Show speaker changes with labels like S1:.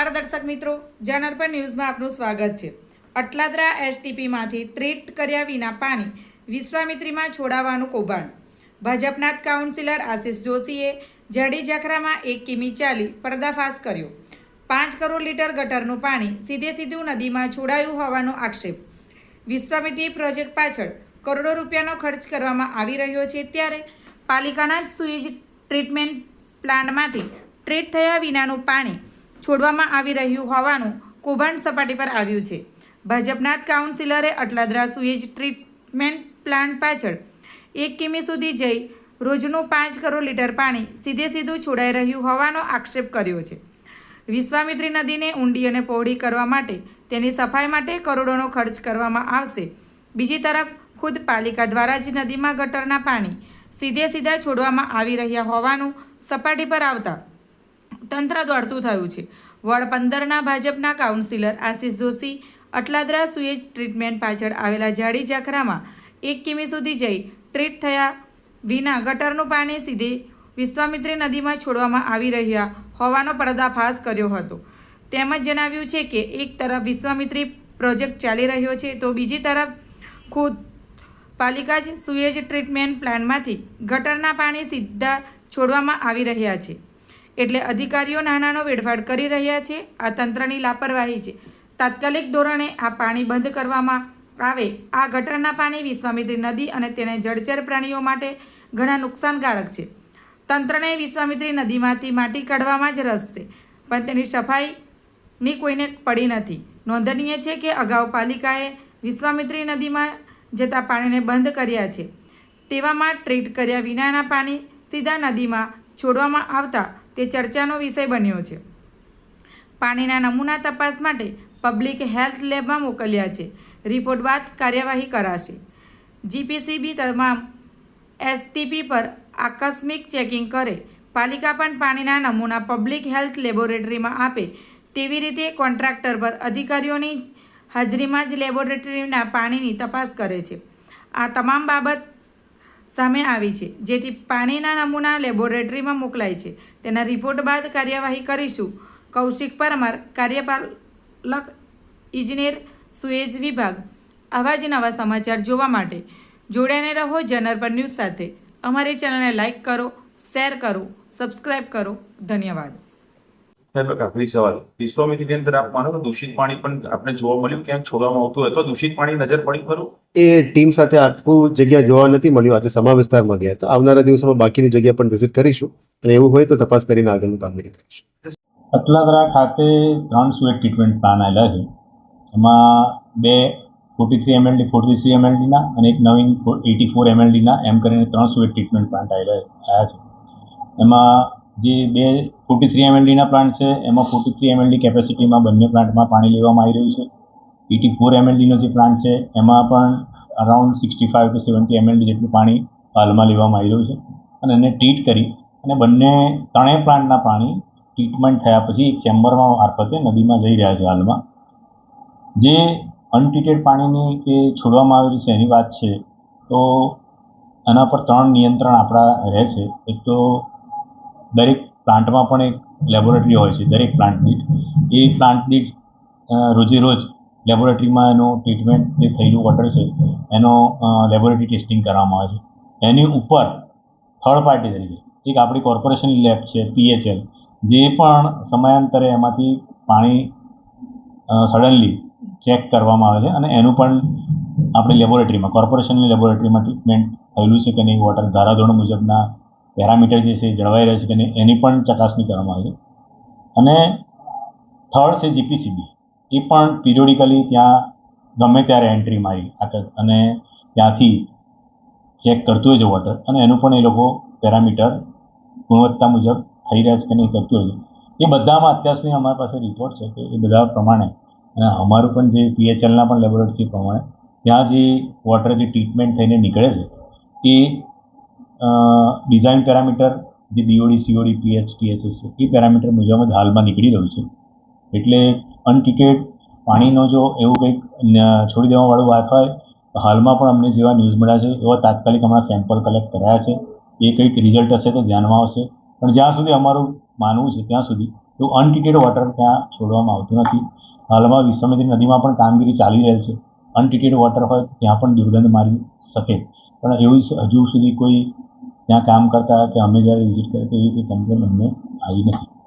S1: નમસ્કાર દર્શક મિત્રો જનરપન ન્યૂઝમાં આપનું સ્વાગત છે. અટલાદરા એસટીપીમાંથી ટ્રીટ કર્યા વિના પાણી વિશ્વામિત્રીમાં છોડાવવાનું કૌભાંડ. ભાજપના કાઉન્સિલર આશિષ જોશીએ જડી ઝાખરામાં એક કિમી ચાલી પર્દાફાશ કર્યો. પાંચ કરોડ લીટર ગટરનું પાણી સીધે સીધું નદીમાં છોડાયું હોવાનો આક્ષેપ. વિશ્વામિત્રી પ્રોજેક્ટ પાછળ કરોડો રૂપિયાનો ખર્ચ કરવામાં આવી રહ્યો છે ત્યારે પાલિકાના જ સુઈજ ટ્રીટમેન્ટ પ્લાન્ટમાંથી ટ્રીટ થયા વિનાનું પાણી છોડવામાં આવી રહ્યું હોવાનું કૌભાંડ સપાટી પર આવ્યું છે. ભાજપના જ કાઉન્સિલરે અટલાદરા સુએજ ટ્રીટમેન્ટ પ્લાન્ટ પાછળ એક કિમી સુધી જઈ રોજનું પાંચ કરોડ લીટર પાણી સીધે સીધું છોડાઈ રહ્યું હોવાનો આક્ષેપ કર્યો છે. વિશ્વામિત્રી નદીને ઊંડી અને પહોળી કરવા માટે તેની સફાઈ માટે કરોડોનો ખર્ચ કરવામાં આવશે. બીજી તરફ, ખુદ પાલિકા દ્વારા જ નદીમાં ગટરના પાણી સીધે સીધા છોડવામાં આવી રહ્યા હોવાનું સપાટી પર આવતા તંત્ર દોડતું થયું છે. વોર્ડ પંદરના ભાજપના councillor Ashish Joshi, Atladara sewage treatment પાછળ આવેલા જાડી ઝાખરામાં એક કિમી સુધી જઈ ટ્રીટ થયા વિના ગટરનું પાણી સીધે વિશ્વામિત્રી નદીમાં છોડવામાં આવી રહ્યા હોવાનો પર્દાફાશ કર્યો હતો. તેમજ જણાવ્યું છે કે એક તરફ વિશ્વામિત્રી પ્રોજેક્ટ ચાલી રહ્યો છે તો બીજી તરફ ખુદ પાલિકા જ સુએજ ટ્રીટમેન્ટ પ્લાન્ટમાંથી ગટરના પાણી સીધા છોડવામાં આવી રહ્યા છે. એટલે અધિકારીઓ નાનાનો વેડફાટ કરી રહ્યા છે. આ તંત્રની લાપરવાહી છે. તાત્કાલિક ધોરણે આ પાણી બંધ કરવામાં આવે. આ ગટરના પાણી વિશ્વામિત્રી નદી અને તેને જળચર પ્રાણીઓ માટે ઘણા નુકસાનકારક છે. તંત્રને વિશ્વામિત્રી નદીમાંથી માટી કાઢવામાં જ રસ છે, પણ તેની સફાઈની કોઈને પડી નથી. નોંધનીય છે કે અગાઉ પાલિકાએ વિશ્વામિત્રી નદીમાં જતા પાણીને બંધ કર્યા છે. તેવામાં ટ્રીટ કર્યા વિનાના પાણી સીધા નદીમાં છોડવામાં આવતા તે ચર્ચાનો વિષય બન્યો છે. પાણીના નમૂના તપાસ માટે પબ્લિક હેલ્થ લેબમાં મોકલ્યા છે. રિપોર્ટ બાદ કાર્યવાહી કરાશે. જીપીસીબી તમામ એસટીપી પર આકસ્મિક ચેકિંગ કરે. પાલિકા પણ પાણીના નમૂના પબ્લિક હેલ્થ લેબોરેટરીમાં આપે તેવી રીતે કોન્ટ્રાક્ટર પર અધિકારીઓની હાજરીમાં જ લેબોરેટરીના પાણીની તપાસ કરે છે. આ તમામ બાબત સામે આવી છે, જેથી પાણીના નમૂના લેબોરેટરીમાં મોકલાય છે. તેના રિપોર્ટ બાદ કાર્યવાહી કરીશું. કૌશિક પરમાર, કાર્યપાલક ઇજનેર, સુએજ વિભાગ. આવા જ નવા સમાચાર જોવા માટે જોડાને રહો જનરપર ન્યૂઝ સાથે. અમારી ચેનલને લાઇક કરો, શેર કરો સબસ્ક્રાઈબ કરો. ધન્યવાદ.
S2: આખરી સવાલ. વિશ્વામિત્રીની અંદર આપ માનો દૂષિત પાણી પણ આપણે જોવા મળ્યું ક્યાંક છોડવામાં આવતું હોય તો દૂષિત પાણી નજર પડી ખરું?
S3: એ ટીમ સાથે આખું જગ્યા જોવા નથી મળ્યું. આજે સમા વિસ્તારમાં ગયા. તો આવનારા દિવસોમાં બાકીની જગ્યા પણ વિઝિટ કરીશું અને એવું હોય તો તપાસ કરીને આગળનું કામગીરી કરીશું
S4: અટલાદરા ખાતે ત્રણ સુએટ ટ્રીટમેન્ટ પ્લાન આવેલા છે. એમાં બે forty three MLD forty three એમએલડીના અને એક નવીન એટી ફોર એમએલડીના એમ કરીને ત્રણ સુએટ ટ્રીટમેન્ટ પ્લાન્ટ આવેલા આવ્યા છે. એમાં જે બે ફોર્ટી થ્રી એમએલડીના પ્લાન્ટ છે, એમાં ફોર્ટી થ્રી એમએલડી કેપેસિટીમાં બંને પ્લાન્ટમાં પાણી લેવામાં આવી રહ્યું છે. એટી ફોર એમએલડીનો જે પ્લાન્ટ છે, એમાં પણ around sixty five to seventy MLD જેટલું પાણી હાલમાં લેવામાં આવી રહ્યું છે. અને એને ટ્રીટ કરી અને બંને ત્રણેય પ્લાન્ટના પાણી ટ્રીટમેન્ટ થયા પછી એક ચેમ્બરમાં મારફતે નદીમાં જઈ રહ્યા છે હાલમાં. જે અનટ્રીટેડ પાણીની કે છોડવામાં આવેલી છે એની વાત છે, તો એના પર ત્રણ નિયંત્રણ આપણા રહે છે. એક તો દરેક પ્લાન્ટમાં પણ એક લેબોરેટરી હોય છે, દરેક પ્લાન્ટ દીઠ એ પ્લાન્ટ દીઠ રોજ લેબોરેટરીમાં એનું ટ્રીટમેન્ટ જે થયેલું વોટર છે, એનો લેબોરેટરી ટેસ્ટિંગ કરવામાં આવે છે. એની ઉપર થર્ડ પાર્ટી તરીકે, એક આપણી કોર્પોરેશન લેબ છે પીએચએલ જે પણ સમયાંતરે એમાંથી પાણી સડનલી ચેક કરવામાં આવે છે અને એનું પણ આપણી લેબોરેટરીમાં, કોર્પોરેશનની લેબોરેટરીમાં ટ્રીટમેન્ટ થયેલું છે કે નહીં, વોટર ધારાધોરણ મુજબના પેરામીટર જે છે જળવાઈ રહે છે કે નહીં, એની પણ ચકાસણી કરવામાં આવી અને થર્ડ છે જીપીસીબી. એ પણ પિરિયોડિકલી ત્યાં ગમે ત્યારે એન્ટ્રી મારી અને ત્યાંથી ચેક કરતું હોય છે વોટર. અને એનું પણ એ લોકો પેરામીટર ગુણવત્તા મુજબ થઈ રહ્યા છે કે નહીં કરતું હોય છે. એ બધામાં અત્યાર સુધી અમારી પાસે રિપોર્ટ છે કે એ બધા પ્રમાણે અને અમારું પણ જે પીએચએલના પણ લેબોરેટરી પ્રમાણે, ત્યાં જે વોટર જે ટ્રીટમેન્ટ થઈને નીકળે છે, એ ડિઝાઇન પેરામીટર જે બીઓડી સીઓડી પીએચ ટીએસએસ છે, એ પેરામીટર મુજબ હાલમાં નીકળી રહ્યું છે. એટલે અનટિકેટ પાણીનો જો એવું કંઈક છોડી દેવાવાળું વાત હોય તો હાલમાં પણ અમને જેવા ન્યૂઝ મળ્યા છે, એવા તાત્કાલિક અમારા સેમ્પલ કલેક્ટ કરાયા છે. એ કંઈક રિઝલ્ટ હશે તો ધ્યાનમાં આવશે. પણ જ્યાં સુધી અમારું માનવું છે, ત્યાં સુધી તો અનટિકેટ વોટર ત્યાં છોડવામાં આવતું નથી. હાલમાં વિશ્વામિત્રી નદીમાં પણ કામગીરી ચાલી રહેલ છે. અનટિકેટ વોટર હોય ત્યાં પણ દુર્ગંધ મારી શકે. પણ એવું હજુ સુધી કોઈ ત્યાં કામ કરતા કે અમે જ્યારે વિઝિટ કરી એવી રીતે કમ્પ્લેન અમને આવી નથી.